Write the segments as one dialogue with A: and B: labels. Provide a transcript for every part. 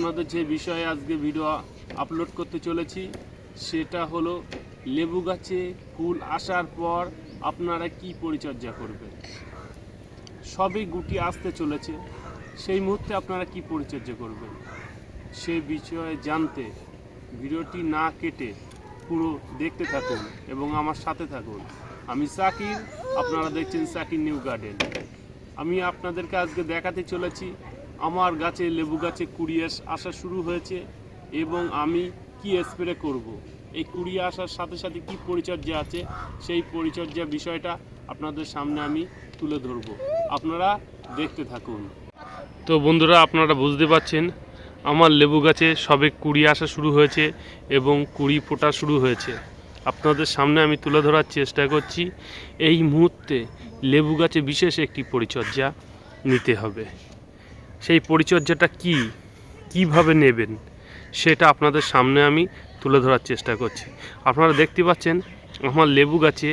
A: আপনাদের যে বিষয়ে আজকে ভিডিও আপলোড করতে চলেছি, সেটা হলো লেবু গাছে ফুল আসার পর আপনারা কি পরিচর্যা করবেন? সবই গুটি আসতে চলেছে, সেই মুহূর্তে আপনারা কি পরিচর্যা করবেন? সে বিষয়ে জানতে, ভিডিওটি না কেটে পুরো দেখতে থাকুন এবং আমার সাথে থাকুন। আমি সাকির, আপনারা দেখছেন সাকির নিউ গার্ডেন। আমি আপনাদেরকে আজকে দেখাতে চলেছি আমার গাছে লেবু গাছে কুড়ি আসা শুরু হয়েছে এবং আমি কি স্প্রে করব। এই কুড়ি আসার সাথে সাথে কি পরিচর্যা আছে? সেই পরিচর্যা বিষয়টা আপনাদের সামনে আমি তুলে ধরব। আপনারা দেখতে থাকুন। তো বন্ধুরা, আপনারা বুঝতে পারছেন, আমার লেবু গাছে সবে কুড়ি আসা শুরু হয়েছে এবং কুড়ি ফোটা শুরু হয়েছে। আপনাদের সামনে আমি তুলে ধরার চেষ্টা করছি, এই মুহূর্তে লেবু গাছে বিশেষ একটি পরিচর্যা নিতে হবে। সেই পরিচর্যাটা কি? কীভাবে নেবেন? সেটা আপনাদের সামনে আমি তুলে ধরার চেষ্টা করছি। আপনারা দেখতে পাচ্ছেন আমার লেবু গাছে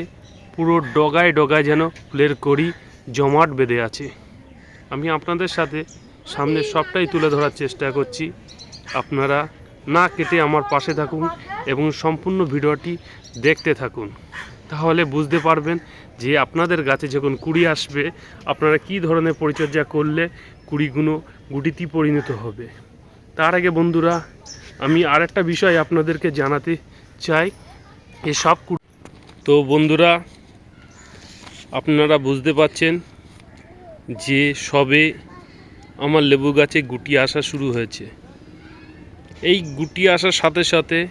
A: পুরো ডগায় ডগায় যেন ফুলের কড়ি জমাট বেঁধে আছে। আমি আপনাদের সাথে সামনে সবটাই তুলে ধরার চেষ্টা করছি। আপনারা না কেটে আমার পাশে থাকুন এবং সম্পূর্ণ ভিডিওটি দেখতে থাকুন। তাহলে বুঝতে পারবেন যে আপনাদের গাছে যখন কুড়ি আসবে আপনারা কি ধরনের পরিচর্যা করলে কুড়িগুলো গুটিতে পরিণত হবে। তার আগে বন্ধুরা, আমি আরেকটা বিষয় আপনাদেরকে জানাতে চাই। এসব কু- তো বন্ধুরা, আপনারা বুঝতে পাচ্ছেন যে সবে আমার লেবু গাছে গুটি আসা শুরু হয়েছে। এই গুটি আসার সাথে সাথে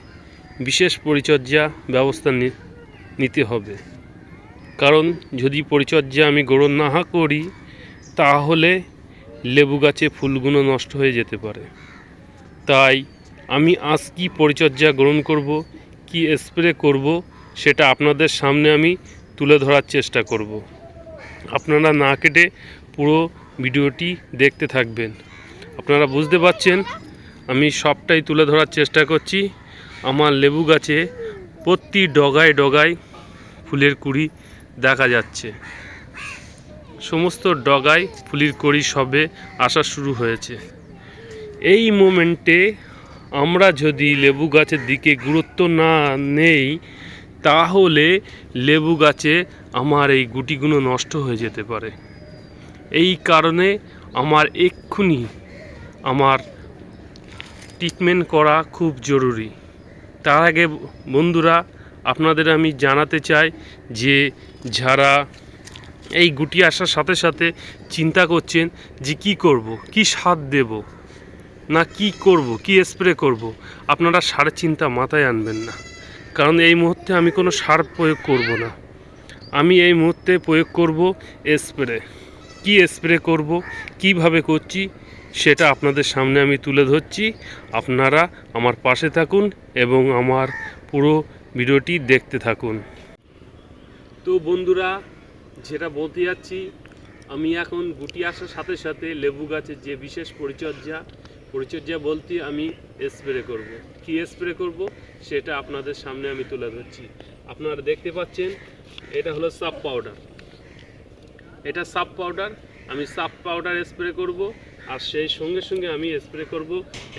A: বিশেষ পরিচর্যা ব্যবস্থা নিতে হবে। কারণ যদি পরিচর্যা আমি গ্রহণ না করি, তাহলে লেবু গাছে ফুলগুলো নষ্ট হয়ে যেতে পারে। তাই আমি আজ কি পরিচর্যা গ্রহণ করব, কি স্প্রে করব, সেটা আপনাদের সামনে আমি তুলে ধরার চেষ্টা করব। আপনারা না কেটে পুরো ভিডিওটি দেখতে থাকবেন। আপনারা বুঝতে পারছেন, আমি সবটাই তুলে ধরার চেষ্টা করছি। আমার লেবু গাছে প্রতি ডগায় ডগায় ফুলের কুড়ি দেখা যাচ্ছে। সমস্ত ডগায় ফুলের কুড়ি সবে আসা শুরু হয়েছে। এই মোমেন্টে আমরা যদি লেবু গাছের দিকে গুরুত্ব না নেই, তাহলে লেবু গাছে আমার এই গুটিগুলো নষ্ট হয়ে যেতে পারে। এই কারণে আমার এক্ষুনি আমার ট্রিটমেন্ট করা খুব জরুরি। তার আগে বন্ধুরা, আপনাদের আমি জানাতে চাই যে যারা এই গুটি আসার সাথে সাথে চিন্তা করছেন যে কি করব, কি স্বাদ দেব, না কি করব, কি স্প্রে করব। আপনারা সারের চিন্তা মাথায় আনবেন না। কারণ এই মুহূর্তে আমি কোনো সার প্রয়োগ করব না। আমি এই মুহূর্তে প্রয়োগ করব স্প্রে কি স্প্রে করব, কীভাবে করছি, সেটা আপনাদের সামনে আমি তুলে ধরছি। আপনারা আমার পাশে থাকুন এবং আমার পুরো ভিডিওটি দেখতে থাকুন। তো বন্ধুরা যেটা বলতে যাচ্ছি, আমি এখন গুটি আসার সাথে সাথে লেবু গাছের যে বিশেষ পরিচর্যা পরিচর্যা বলতে আমি স্প্রে করব। কি স্প্রে করব? সেটা আপনাদের সামনে আমি তুলে ধরছি। আপনারা দেখতে পাচ্ছেন, এটা হলো সাপ পাউডার এটা সাপ পাউডার আমি সাপ পাউডার স্প্রে করব, আর সেই সঙ্গে সঙ্গে আমি স্প্রে করব,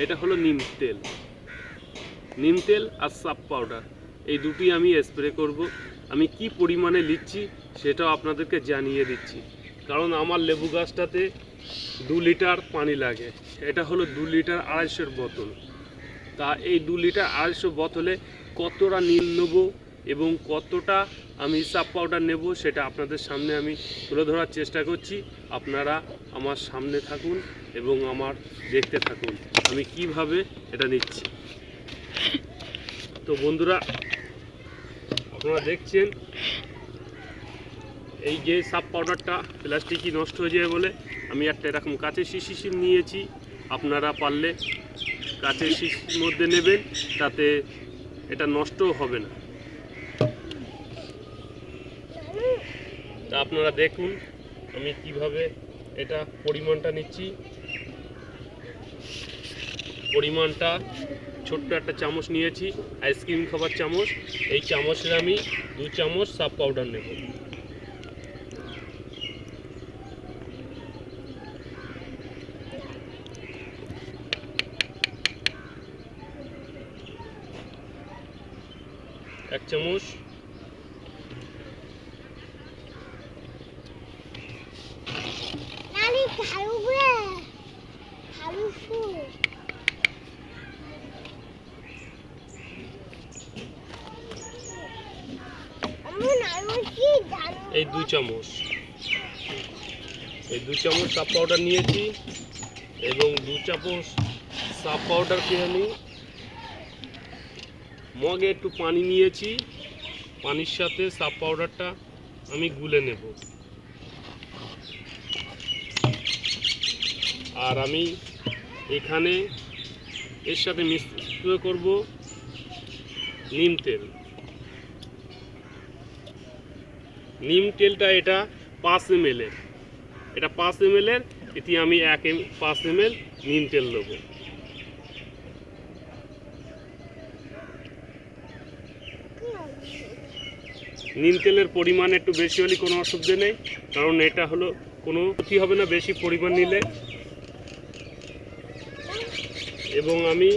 A: এটা হলো নিম তেল। নিম তেল আর সাপ পাউডার এই দুটি আমি স্প্রে করব। আমি কি পরিমাণে নিচ্ছি সেটাও আপনাদেরকে জানিয়ে দিচ্ছি। কারণ আমার লেবু গাছটাতে দু লিটার পানি লাগে। এটা হলো দু লিটার আড়াইশোর বোতল। তা এই দু লিটার আড়াইশো বোতলে কতটা নীল নেব এবং কতটা আমি সাপ পাউডার নেব সেটা আপনাদের সামনে আমি তুলে ধরার চেষ্টা করছি। আপনারা আমার সামনে থাকুন এবং আমার দেখতে থাকুন আমি কীভাবে এটা নিচ্ছি। তো বন্ধুরা, আপনারা দেখছেন এই যে সাব পাউডারটা প্লাস্টিকই নষ্ট হয়ে যায় বলে আমি একটা এরকম কাঁচের শিশি নিয়েছি। আপনারা পারলে কাঁচের শিশির মধ্যে নেবেন, তাতে এটা নষ্টও হবে না। তা আপনারা দেখুন, আমি কীভাবে এটা পরিমাণটা নিচ্ছি। পরিমাণটা, ছোট্ট একটা চামচ নিয়েছি আইসক্রিম খাবার চামচ। এই চামচের আমি দু চামচ সাব পাউডার নেব। চামচ এই দু চামচ। এই দু চামচ সাপ পাউডার নিয়েছি এবং দু চামচ সাপ পাউডারকে আমি মগে একটু পানি নিয়েছি। পানির সাথে সাপ পাউডারটা আমি গুলে নেব। আর আমি এখানে এর সাথে মিশ্র করব নিম তেল। নিম তেলটা এটা পাঁচ এম এটা পাঁচ এম এটি আমি এক এম, পাঁচ এম নিম তেল দেবো। নিম তেলের পরিমাণ একটু বেশি হলে কোনো অসুবিধে নেই, কারণ এটা হলো কোনো ক্ষতি হবে না, বেশি পরিমাণ নিলে। এবং আমি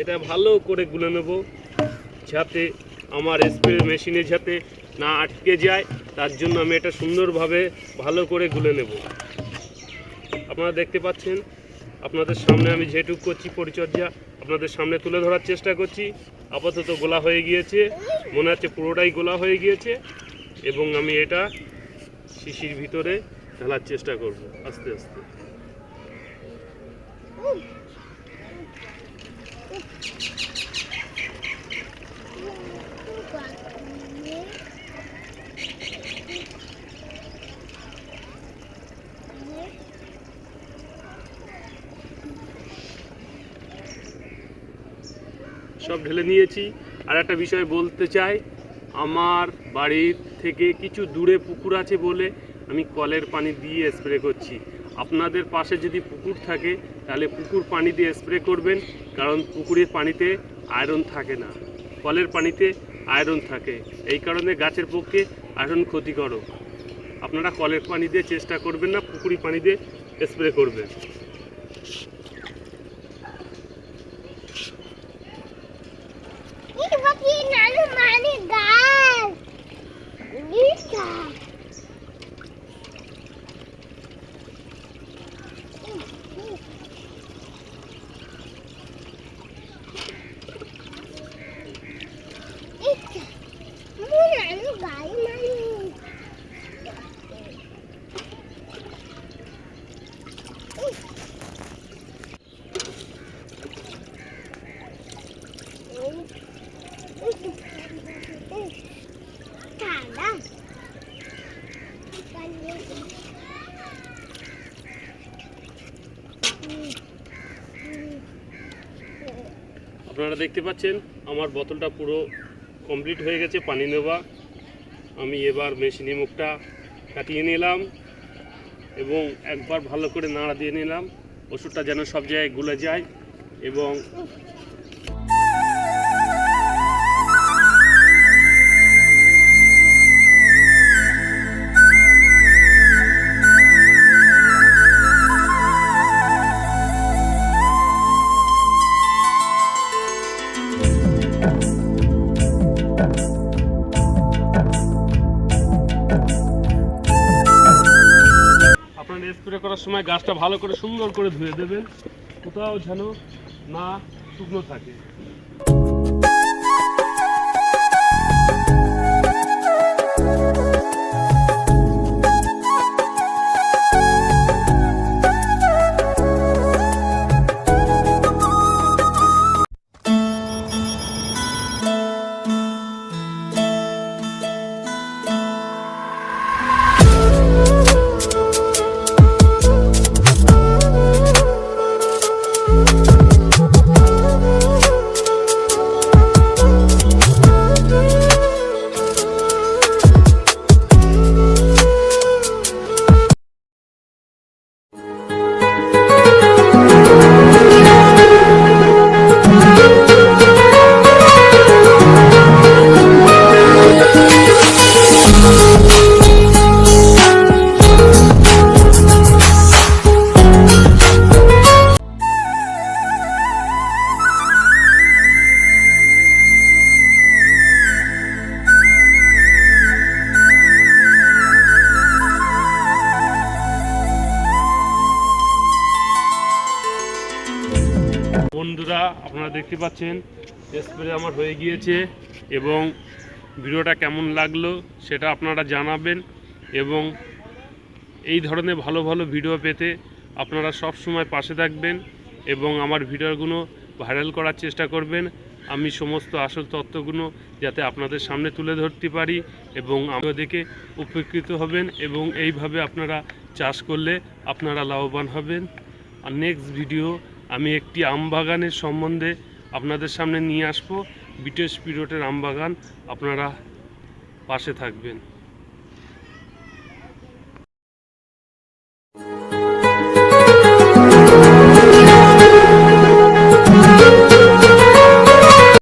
A: এটা ভালো করে গুলে নেব, যাতে আমার স্প্রে মেশিনে যাতে না আটকে যায়, তার জন্য আমি এটা সুন্দরভাবে ভালো করে গুলে নেব। আপনারা দেখতে পাচ্ছেন আপনাদের সামনে আমি যেটুকু করছি পরিচর্যা আপনাদের সামনে তুলে ধরার চেষ্টা করছি। আপাতত গোলা হয়ে গিয়েছে। মনে হচ্ছে পুরোটাই গোলা হয়ে গিয়েছে। এবং আমি এটা শিশির ভিতরে ঢালার চেষ্টা করব। আস্তে আস্তে। সব ঢেলে নিয়েছি। আর একটা বিষয় বলতে চাই, আমার বাড়ির থেকে কিছু দূরে পুকুর আছে বলে আমি কলের পানি দিয়ে স্প্রে করছি। আপনাদের পাশে যদি পুকুর থাকে, তাহলে পুকুর পানি দিয়ে স্প্রে করবেন, কারণ পুকুরের পানিতে আয়রন থাকে না। কলের পানিতে আয়রন থাকে, এই কারণে গাছের পক্ষে আয়রন ক্ষতিকারক। আপনারা কলের পানি দিয়ে চেষ্টা করবেন না, পুকুরি পানি দিয়ে স্প্রে করবেন
B: এই বাকি নানু মানে গাছ নিচা নানু গাই মানে ঠান্ডা
A: আপনারা দেখতে পাচ্ছেন, আমার বোতলটা পুরো কমপ্লিট হয়ে গেছে, পানি নেওয়া। আমি এবার মেশিনি মুখটা কাটিয়ে নিলাম এবং একবার ভালো করে নাড়া দিয়ে নিলাম। ওষুধটা যেন সব জায়গায় গুলে যায় এবং করার সময় গাছটা ভালো করে সুন্দর করে ধুয়ে দেবেন কোথাও যেন না শুকনো থাকে। দেখতে পাচ্ছেন, স্প্রে আমার হয়ে গিয়েছে এবং ভিডিওটা কেমন লাগল সেটা আপনারা জানাবেন এবং এই ধরনের ভালো ভালো ভিডিও পেতে আপনারা সব সময় পাশে থাকবেন এবং আমার ভিডিওগুলো ভাইরাল করার চেষ্টা করবেন। আমি সমস্ত আসল তথ্যগুলো যাতে আপনাদের সামনে তুলে ধরতে পারি এবং আমরা দেখে উপকৃত হবেন এবং এইভাবে আপনারা চাষ করলে আপনারা লাভবান হবেন। আর নেক্সট ভিডিও আমি একটি আম বাগানের সম্বন্ধে আপনাদের সামনে নিয়ে আসব বিটেশ পিরিয়ডের আমবাগান আপনারা পাশে থাকবেন।